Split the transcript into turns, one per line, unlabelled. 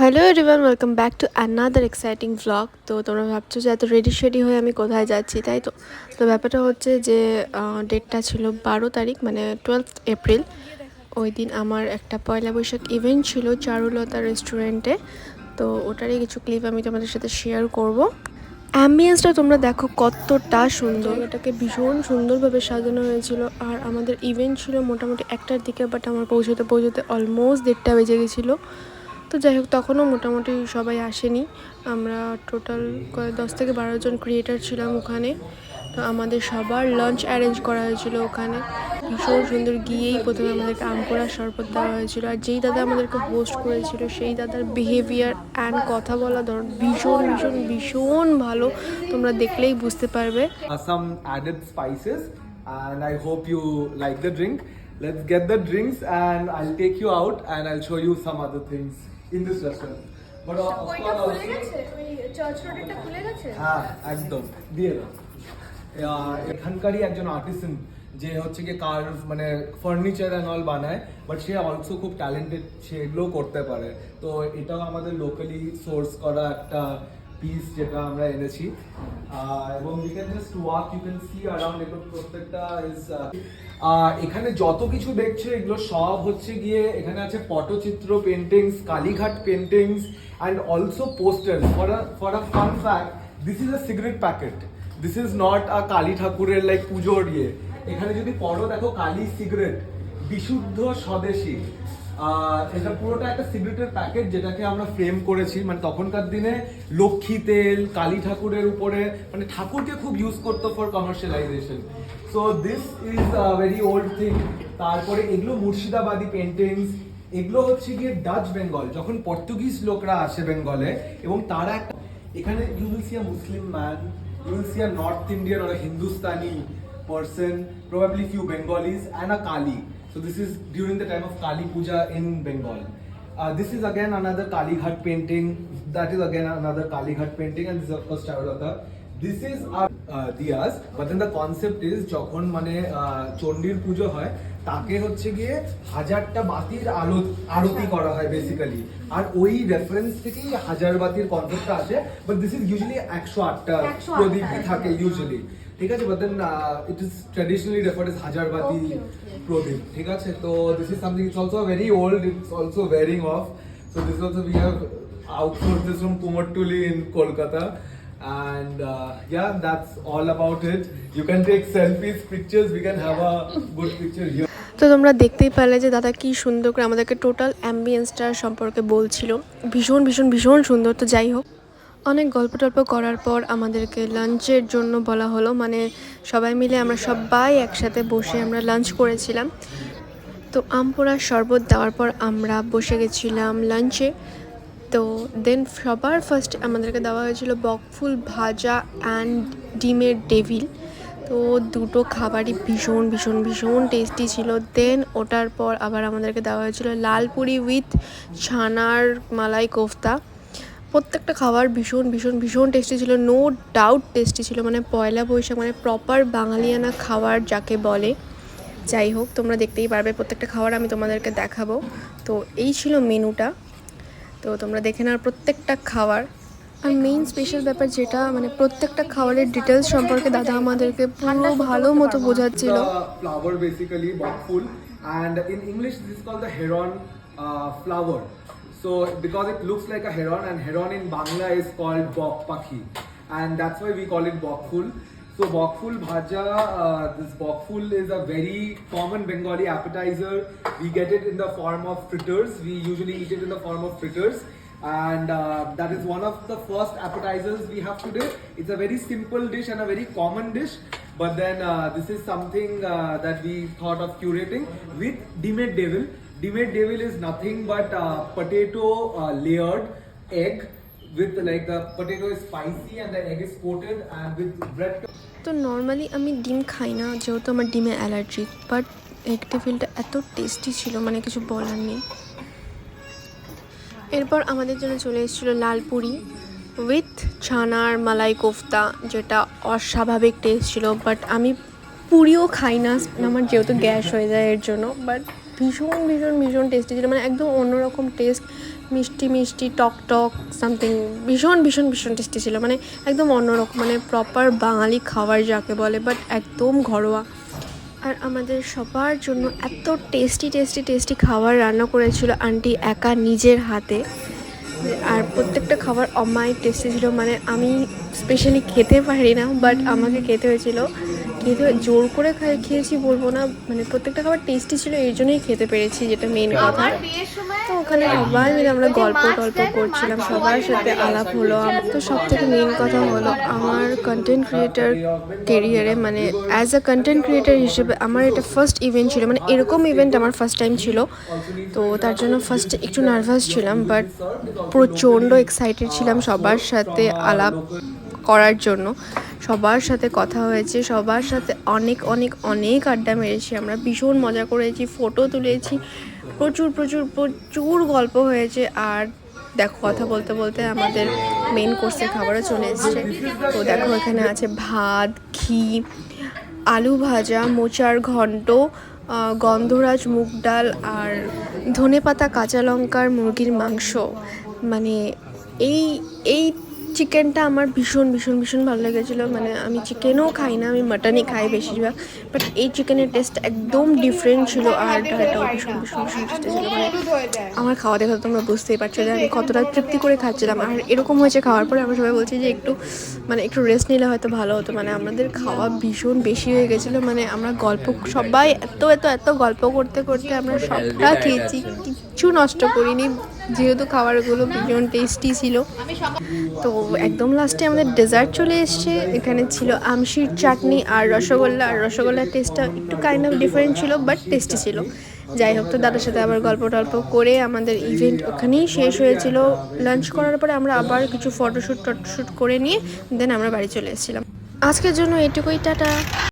Hello everyone welcome back to another exciting vlog তো তোমরা ভাবছ যে এত রেডি শেডি হয়ে আমি কোথায় যাচ্ছি, তাই তো? তো ব্যাপারটা হচ্ছে যে ডেটটা ছিল বারো তারিখ মানে টুয়েলভ এপ্রিল ওই দিন আমার একটা পয়লা বৈশাখ ইভেন্ট ছিল চারুলতা রেস্টুরেন্টে তো ওটারই কিছু ক্লিপ আমি তোমাদের সাথে শেয়ার করব। অ্যাম্বিয়েন্সটা তোমরা দেখো কতটা সুন্দর। এটাকে ভীষণ সুন্দরভাবে সাজানো হয়েছিল। আর আমাদের ইভেন্ট ছিল মোটামুটি একটার দিকে বাট আমার পৌঁছতে পৌঁছতে অলমোস্ট দেড়টা বেজে গেছিল। তো যাই হোক, তখনও মোটামুটি সবাই আসেনি। আমরা টোটাল দশ থেকে বারো জন ক্রিয়েটার ছিলাম ওখানে। তো আমাদের সবার লাঞ্চ অ্যারেঞ্জ করা হয়েছিল ওখানে। ভীষণ সুন্দর গিয়েই প্রথমে আমাদেরকে আম করার শরবত দেওয়া হয়েছিল। আর যেই দাদা আমাদেরকে হোস্ট করেছিল, সেই দাদার বিহেভিয়ার অ্যান্ড কথা বলা ধরন ভীষণ ভীষণ ভীষণ ভালো। তোমরা দেখলেই বুঝতে পারবে।
Added spices, and I hope you like the drink. Let's get the drinks, and I'll take you out, and I'll show you in this restaurant but
ওইটা খুলে গেছে ওই চার্চ খুলে গেছে
হ্যাঁ একদম। দিয়ে দাও। এখানকারই একজন আর্টিস্ট যে হচ্ছে কি কার মানে ফার্নিচার অ্যান্ড অল বানায় বাট সে অলসো খুব ট্যালেন্টেড সে এগুলোও করতে পারে। তো এটাও আমাদের লোকালি সোর্স করা একটা পিস যেটা আমরা এনেছি। এবং you can just walk you can see around এগুলো প্রত্যেকটা ইজ এখানে যত কিছু দেখছ, এগুলো সব হচ্ছে গিয়ে এখানে আছে Patachitra paintings Kalighat paintings and also poster for a for a fun fact this is a cigarette packet this is not a Kali ঠাকুরের লাইক পুজোর ইয়ে. এখানে যদি পড়ো, দেখো কালী সিগারেট বিশুদ্ধ স্বদেশী। আহ, এটা পুরোটা একটা সিগারেটের প্যাকেট যেটাকে আমরা ফ্রেম করেছি। মানে তখনকার দিনে লক্ষ্মী তেল কালী ঠাকুরের উপরে মানে ঠাকুরকে খুব ইউজ করতো for commercialisation so this is very old thing তারপরে এগুলো মুর্শিদাবাদী পেন্টিংস এগুলো হচ্ছে গিয়ে ডাচ বেঙ্গল যখন পর্তুগিজ লোকরা আসে বেঙ্গলে এবং তারা একটা এখানে you will see a Muslim man you will see a north Indian or Hindustani person probably few Bengalis and a Kali. So this is during the time of Kali Puja in Bengal. Uh, this is again another Kali Ghat painting. That is again another Kali Ghat painting, and this is of course Charulata. This is our diyas, but then the concept যখন মানে চণ্ডীর পুজো হয় তাকে হচ্ছে গিয়ে হাজারটা বাতির আলো আরতি করা হয় বেসিক্যালি আর ওই রেফারেন্স থেকেই হাজার বাতির কনসেপ্টটা আসে বাট দিস ইজ ইউজুয়ালি একশো আটটা
108
প্রদীপই থাকে ইউজুয়ালি ঠিক আছে? But then it is traditionally referred hazarbati
Okay, okay.
প্রদীপ। ঠিক আছে? তো this is something it's also very old it's also wearing of so this also we have outsource this from Kumartuli in Kolkata and uh, yeah that's all about it. You can take selfies pictures. We can have a good picture here.
তো তোমরা দেখতেই পারলে যে দাদা কি সুন্দর করে আমাদেরকে টোটাল অ্যাম্বিয়েন্সটার সম্পর্কে বলছিল। ভীষণ ভীষণ ভীষণ সুন্দর। তো যাই হোক অনেক গল্প টল্প করার পর আমাদেরকে লাঞ্চের জন্য বলা হলো। মানে সবাই মিলে আমরা সবাই একসাথে বসে আমরা লাঞ্চ করেছিলাম। তো আমপোড়ার শরবত দেওয়ার পর আমরা বসে গেছিলাম লাঞ্চে। তো দেন সবার ফার্স্ট আমাদেরকে দেওয়া হয়েছিল বকফুল ভাজা অ্যান্ড ডিমের ডেভিল তো দুটো খাবারই ভীষণ ভীষণ ভীষণ টেস্টি ছিল। দেন ওটার পর আবার আমাদেরকে দেওয়া হয়েছিল লালপুরি উইথ ছানার মালাই কোফতা। প্রত্যেকটা খাবার ভীষণ ভীষণ ভীষণ টেস্টি ছিল। নো ডাউট টেস্টি ছিল। মানে পয়লা বৈশাখ মানে প্রপার বাঙালিয়ানা খাবার যাকে বলে। যাই হোক, তোমরা দেখতেই পারবে প্রত্যেকটা খাবার আমি তোমাদেরকে দেখাবো। তো এই ছিল মেনুটা তো তোমরা দেখে নাও প্রত্যেকটা খাবার আর মেইন স্পেশাল ব্যাপার যেটা মানে প্রত্যেকটা খাবারের ডিটেলস সম্পর্কে দাদা আমাদেরকে পুরো ভালো মতো বোঝাচ্ছিল
the flower basically and in english this is called the heron uh, flower so because it looks like a heron and heron in bangla is called bok pakhi and that's why we call it bokful so bokful bhaja uh, this bokful is a very common bengali appetizer. We get it in the form of fritters. We usually eat it in the form of fritters. And uh, that is one of the first appetizers we have today. It's a very simple dish and a very common dish, but then uh, this is something uh, that we thought of curating with Dimet Devil. Dimet Devil is nothing but uh, potato uh, layered egg with, like, the potato is spicy and the egg is coated and with bread.
তো normally আমি ডিম খাই না, যেহেতু আমার ডিমে allergy but egg টিফিনটা এত টেস্টি ছিল মানে কিছু বলার নেই এরপর আমাদের জন্য চলে এসেছিল লাল পুরি উইথ ছানার মালাই কোফতা, যেটা অস্বাভাবিক টেস্ট ছিল বাট আমি পুরিও খাই না, আমার যেহেতু গ্যাস হয়ে যায় এর জন্য বাট ভীষণ ভীষণ ভীষণ টেস্টি ছিল মানে একদম অন্যরকম টেস্ট মিষ্টি মিষ্টি, টক টক সামথিং ভীষণ ভীষণ ভীষণ টেস্টি ছিল। মানে একদম অন্যরকম মানে প্রপার বাঙালি খাবার যাকে বলে বাট একদম ঘরোয়া। আর আমাদের সবার জন্য এত টেস্টি টেস্টি টেস্টি খাবার রান্না করেছিল আন্টি একা নিজের হাতে। আর প্রত্যেকটা খাবার অমায় টেস্টি ছিল। মানে আমি স্পেশালি খেতে পারি না বাট আমাকে খেতে হয়েছিল। খেতে জোর করে খাই খেয়েছি বলব না। মানে প্রত্যেকটা খাবার টেস্টি ছিল এই জন্যই খেতে পেরেছি যেটা মেন কথা। তো ওখানে সবাই মিলে আমরা গল্প টল্প করছিলাম সবার সাথে আলাপ হলো। আমার তো সব থেকে মেন কথা হলো আমার কন্টেন্ট ক্রিয়েটার কেরিয়ারে মানে অ্যাজ আ কন্টেন্ট ক্রিয়েটার হিসেবে আমার এটা ফার্স্ট ইভেন্ট ছিল। মানে এরকম ইভেন্ট আমার ফার্স্ট টাইম ছিল। তো তার জন্য ফার্স্ট একটু নার্ভাস ছিলাম বাট প্রচণ্ড এক্সাইটেড ছিলাম সবার সাথে আলাপ করার জন্য। সবার সাথে কথা হয়েছে, সবার সাথে অনেক অনেক অনেক আড্ডা মেরেছি। আমরা ভীষণ মজা করেছি, ফটো তুলেছি, প্রচুর প্রচুর প্রচুর গল্প হয়েছে। আর দেখো, কথা বলতে বলতে আমাদের মেন কোর্সের খাবারও চলে এসেছে। তো দেখো, এখানে আছে ভাত, ঘি, আলু ভাজা, মোচার ঘন্ট গন্ধরাজ মুগ ডাল আর ধনেপাতা কাঁচা লঙ্কার মুরগির মাংস। মানে এই এই চিকেনটা আমার ভীষণ ভীষণ ভীষণ ভালো লেগেছিলো। মানে আমি চিকেনও খাই না আমি মাটনই খাই বেশিরভাগ। বাট এই চিকেনের টেস্ট একদম ডিফারেন্ট ছিল আর ডালটাও ভীষণ ভীষণ ভীষণ টেস্টি ছিল। মানে আমার খাওয়া দেখে তো তোমরা বুঝতেই পারছ যে আমি কতটা তৃপ্তি করে খাচ্ছিলাম। আর এরকম হয়েছে খাওয়ার পরে আমরা সবাই বলছি যে একটু মানে একটু রেস্ট নিলে হয়তো ভালো হতো। মানে আমাদের খাওয়া ভীষণ বেশি হয়ে গেছিল। মানে আমরা গল্প সবাই এত এত এত গল্প করতে করতে আমরা সবটা খেয়েছি কিচ্ছু নষ্ট করিনি। যেহেতু খাবারগুলো ভীষণ টেস্টি ছিল। তো একদম লাস্টে আমাদের ডেজার্ট চলে এসছে। এখানে ছিল আমশির চাটনি আর রসগোল্লা। আর রসগোল্লার টেস্টটা একটু কাইন্ড অফ ডিফারেন্ট ছিল বাট টেস্টি ছিল। যাই হোক, তো দাদার সাথে আবার গল্প টল্প করে আমাদের ইভেন্ট ওখানেই শেষ হয়েছিল। লাঞ্চ করার পরে আমরা আবার কিছু ফটোশ্যুট টটোশ্যুট করে নিয়ে দেন আমরা বাড়ি চলে এসেছিলাম। আজকের জন্য এটুকুই, টাটা।